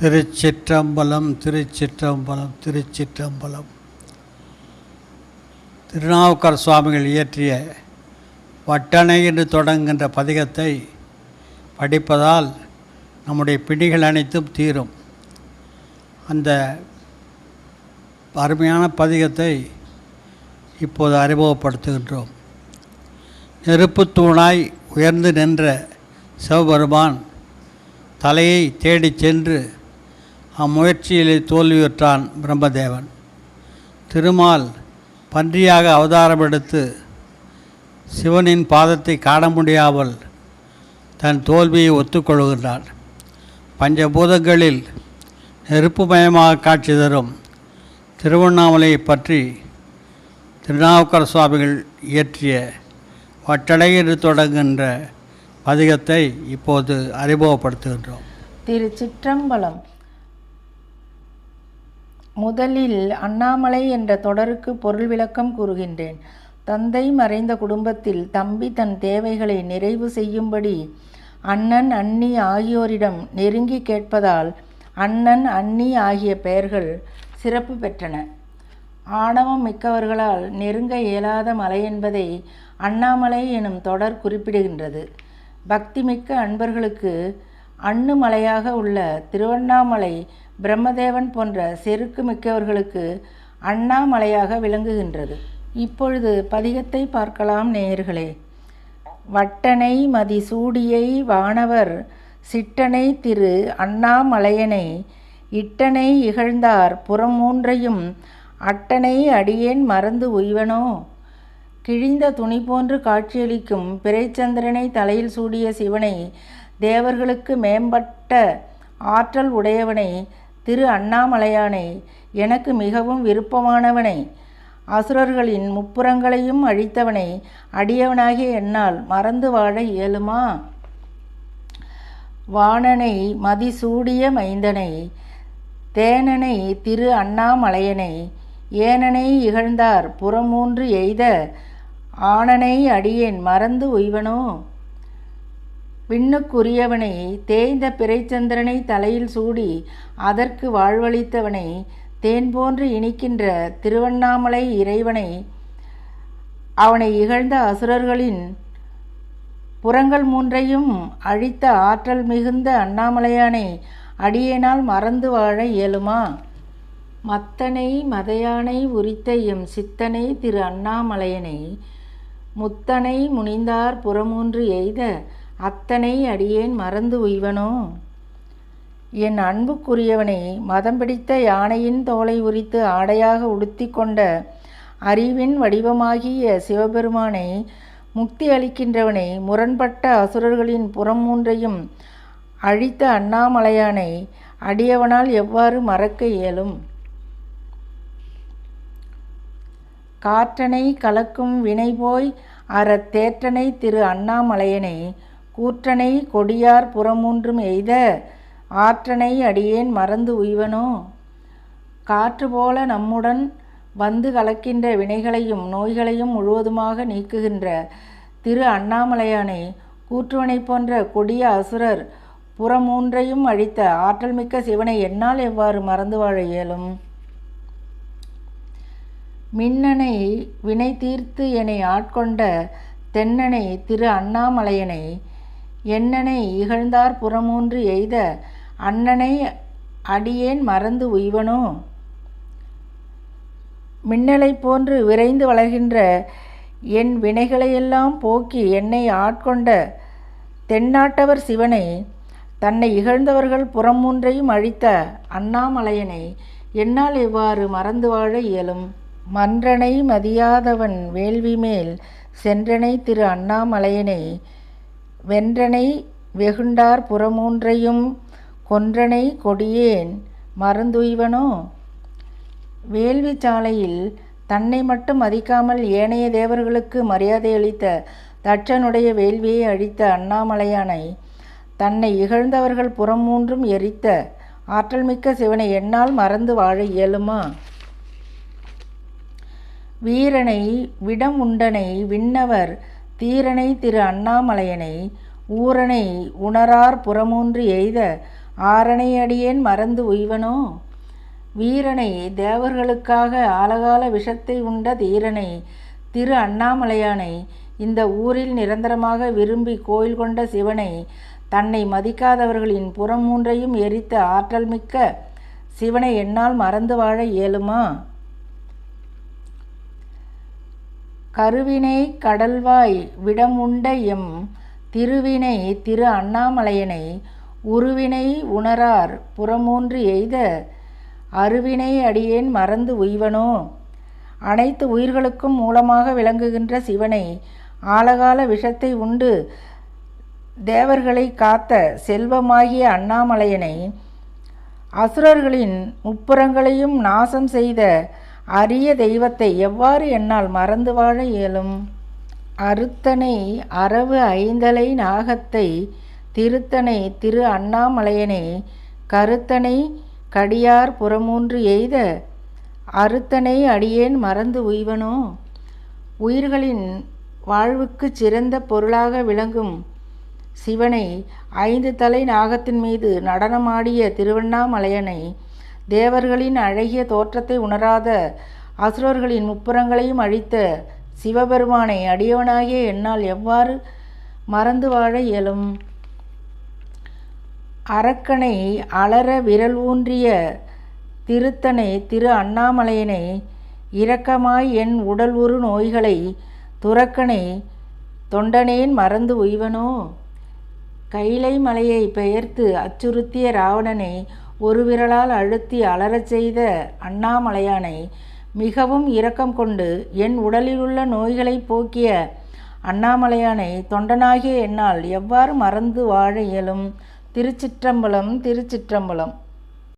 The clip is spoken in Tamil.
திருச்சிற்றம்பலம் திருச்சிற்றம்பலம் திருச்சிற்றம்பலம். திருநாவுக்கர் சுவாமிகள் இயற்றிய வட்டணை என்று தொடங்குகின்ற பதிகத்தை படிப்பதால் நம்முடைய பிடிகள் அனைத்தும் தீரும். அந்த அருமையான பதிகத்தை இப்போது அறிமுகப்படுத்துகின்றோம். நெருப்பு தூணாய் உயர்ந்து நின்ற சிவபெருமான் தலையை தேடிச் சென்று அம்முயற்சியிலே தோல்வியுற்றான் பிரம்மதேவன். திருமால் பன்றியாக அவதாரம் எடுத்து சிவனின் பாதத்தை காண முடியாமல் தன் தோல்வியை ஒத்துக்கொள்கின்றார் பஞ்சபூதங்களில் நெருப்புமயமாக காட்சி தரும் திருவண்ணாமலையை பற்றி திருநாவுக்கர சுவாமிகள் இயற்றிய வட்டடை தொடங்குகின்ற பதிகத்தை இப்போது அறிமுகப்படுத்துகின்றோம். திருச்சிற்றம்பலம். முதலில் அண்ணாமலை என்ற தொடருக்கு பொருள் விளக்கம் கூறுகின்றேன். தந்தை மறைந்த குடும்பத்தில் தம்பி தன் தேவைகளை நிறைவு செய்யும்படி அண்ணன் அண்ணி ஆகியோரிடம் நெருங்கி கேட்பதால் அண்ணன் அண்ணி ஆகிய பெயர்கள் சிறப்பு பெற்றன. ஆணவம் மிக்கவர்களால் நெருங்க இயலாத மலை என்பதை அண்ணாமலை எனும் தொடர் குறிப்பிடுகின்றது. பக்திமிக்க அன்பர்களுக்கு அண்ணு மலையாக உள்ள திருவண்ணாமலை பிரம்மதேவன் போன்ற செருக்கு மிக்கவர்களுக்கு அண்ணாமலையாக விளங்குகின்றது. இப்பொழுது பதிகத்தை பார்க்கலாம் நேயர்களே. வட்டனை மதிசூடியை வானவர் சிட்டனை திரு அண்ணாமலையனை இட்டனை இகழ்ந்தார் புறமூன்றையும் அட்டனை அடியேன் மறந்து உய்வனோ? கிழிந்த துணி போன்று காட்சியளிக்கும் பிறைச்சந்திரனை தலையில் சூடிய சிவனை தேவர்களுக்கு மேம்பட்ட ஆற்றல் உடையவனை திரு அண்ணாமலையானை எனக்கு மிகவும் விருப்பமானவனை. அசுரர்களின் முப்புறங்களையும் அழித்தவனை அடியவனாகிய என்னால் மறந்து வாழ இயலுமா? வாணனை மதிசூடிய மைந்தனை தேனனை திரு அண்ணாமலையனை ஏனனை இகழ்ந்தார் புறமூன்று எய்த ஆணனை அடியேன் மறந்து உய்வனோ? விண்ணுக்குரியவனை தேய்ந்த பிறைச்சந்திரனை தலையில் சூடி அதற்கு வாழ்வளித்தவனை தேன் போன்று இனிக்கின்ற திருவண்ணாமலை இறைவனை அவனை இகழ்ந்த அசுரர்களின் புறங்கள் மூன்றையும் அழித்த ஆற்றல் மிகுந்த அண்ணாமலையானை அடியேனால் மறந்து வாழ இயலுமா? மத்தனை மதையானை உரித்த எம் சித்தனை திரு அண்ணாமலையனை முத்தனை முனிந்தார் புறமூன்று எய்த அத்தனை அடியேன் மறந்து உய்வனோ? என் அன்புக்குரியவனை மதம் பிடித்த யானையின் தோலை உரித்து ஆடையாக உடுத்தி கொண்ட அறிவின் வடிவமாகிய சிவபெருமானை முக்தி அளிக்கின்றவனை முரண்பட்ட அசுரர்களின் புறம் மூன்றையும் அழித்த அண்ணாமலையானை அடியவனால் எவ்வாறு மறக்க இயலும்? காற்றனை கலக்கும் வினை போய் அற தேற்றனை திரு அண்ணாமலையனை கூற்றனை கொடியார் புறமூன்றும் எய்த ஆற்றனை அடியேன் மறந்து உய்வனோ? காற்று போல நம்முடன் வந்து கலக்கின்ற வினைகளையும் நோய்களையும் முழுவதுமாக நீக்குகின்ற திரு அண்ணாமலையானை கூற்றுவனை போன்ற கொடிய அசுரர் புறமூன்றையும் அழித்த ஆற்றல் மிக்க சிவனை என்னால் எவ்வாறு மறந்து வாழ இயலும்? மின்னனை வினை தீர்த்து என்னை ஆட்கொண்ட தென்னனை திரு அண்ணாமலையனை என்னனை இகழ்ந்தார் புறமூன்று எய்த அண்ணனை அடியேன் மறந்து உய்வனோ? மின்னலை போன்று விரைந்து வளர்கின்ற என் வினைகளையெல்லாம் போக்கி என்னை ஆட்கொண்ட தென்னாட்டவர் சிவனை தன்னை இகழ்ந்தவர்கள் புறமூன்றையும் அழித்த அண்ணாமலையனை என்னால் எவ்வாறு மறந்து வாழ இயலும்? மன்றனை மதியாதவன் வேள்வி மேல் சென்றனை திரு அண்ணாமலையனை வென்றனை வெகுண்டார் புறமூன்றையும் கொன்றனை கொடியேன் மறந்துய்வனோ? வேள்வி சாலையில் தன்னை மட்டும் மதிக்காமல் ஏனைய தேவர்களுக்கு மரியாதை அளித்த தட்சனுடைய வேள்வியை அழித்த அண்ணாமலையானை தன்னை இகழ்ந்தவர்கள் புறம் மூன்றும் எரித்த ஆற்றல் மிக்க சிவனை என்னால் மறந்து வாழ இயலுமா? வீரனை விடம் உண்டனை விண்ணவர் தீரனை திரு அண்ணாமலையனை ஊரனை உணரார் புறமூன்று எய்த ஆரணை அடியேன் மறந்து உய்வனோ? வீரனை தேவர்களுக்காக ஆலகால விஷத்தை உண்ட தீரனை திரு அண்ணாமலையானை இந்த ஊரில் நிரந்தரமாக விரும்பி கோயில் கொண்ட சிவனை தன்னை மதிக்காதவர்களின் புறம் மூன்றையும் எரித்த ஆற்றல் மிக்க சிவனை என்னால் மறந்து வாழ இயலுமா? கருவினை கடல்வாய் விடமுண்ட எம் திருவினை திரு அண்ணாமலையனை உருவினை உணரார் புறமூன்று எய்த அருவினை அடியேன் மறந்து உய்வனோ? அனைத்து உயிர்களுக்கும் மூலமாக விளங்குகின்ற சிவனை ஆலகால விஷத்தை உண்டு தேவர்களை காத்த செல்வமாகிய அண்ணாமலையனை அசுரர்களின் முப்புறங்களையும் நாசம் செய்த அரிய தெய்வத்தை எவ்வாறு என்னால் மறந்து வாழ இயலும்? அறுத்தனை அரவு ஐந்தலை நாகத்தை திருத்தனை திரு அண்ணாமலையனை கருத்தனை கடியார் புறமூன்று எய்த அறுத்தனை அடியேன் மறந்து உய்வனோ? உயிர்களின் வாழ்வுக்குச் சிறந்த பொருளாக விளங்கும் சிவனை ஐந்து தலை நாகத்தின் மீது நடனமாடிய திருவண்ணாமலையனை தேவர்களின் அழகிய தோற்றத்தை உணராத அசுரர்களின் முப்புறங்களையும் அழித்த சிவபெருமானை அடியவனாகிய என்னால் எவ்வாறு மறந்து வாழ இயலும்? அரக்கனை அலற விரல் ஊன்றிய திருத்தனை திரு அண்ணாமலையனை இரக்கமாய் என் உடல் உரு நோய்களை துறக்கனை தொண்டனேன் மறந்து உய்வனோ? கைலை மலையை பெயர்த்து அச்சுறுத்திய ராவணனை ஒரு விரலால் அழுத்தி அலறச் செய்த அண்ணாமலையானை மிகவும் இரக்கம் கொண்டு என் உடலிலுள்ள நோய்களை போக்கிய அண்ணாமலையானை தொண்டனாகிய என்னால் எவ்வாறு மறந்து வாழ இயலும்? திருச்சிற்றம்பலம் திருச்சிற்றம்பலம்.